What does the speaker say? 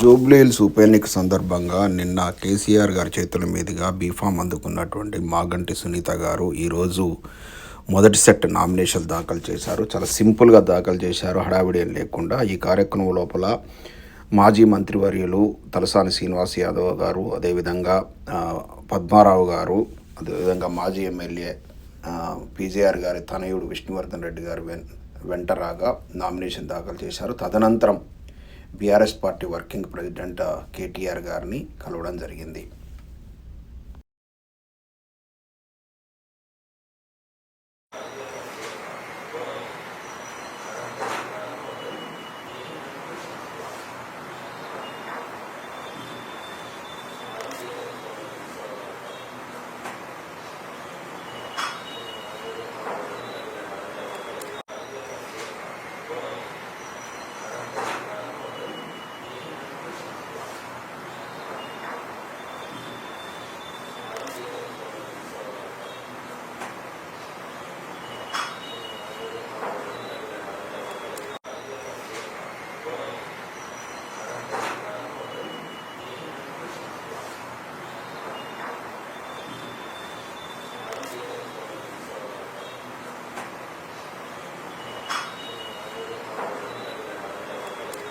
జూబ్లీహిల్స్ ఉప ఎన్నిక సందర్భంగా నిన్న కేసీఆర్ గారి చేతుల మీదుగా బీఫామ్ అందుకున్నటువంటి మాగంటి సునీత గారు ఈరోజు మొదటి సెట్ నామినేషన్ దాఖలు చేశారు. చాలా సింపుల్గా దాఖలు చేశారు. హడావిడి ఏం లేకుండా ఈ కార్యక్రమం లోపల మాజీ మంత్రివర్యులు తలసాని శ్రీనివాస్ యాదవ్ గారు అదేవిధంగా పద్మారావు గారు అదేవిధంగా మాజీ ఎమ్మెల్యే పీజేఆర్ గారి తనయుడు విష్ణువర్ధన్ రెడ్డి గారు వెన్ వెంట రాగా నామినేషన్ దాఖలు చేశారు. తదనంతరం BRS party working president KTR గారిని కలవడం జరిగింది.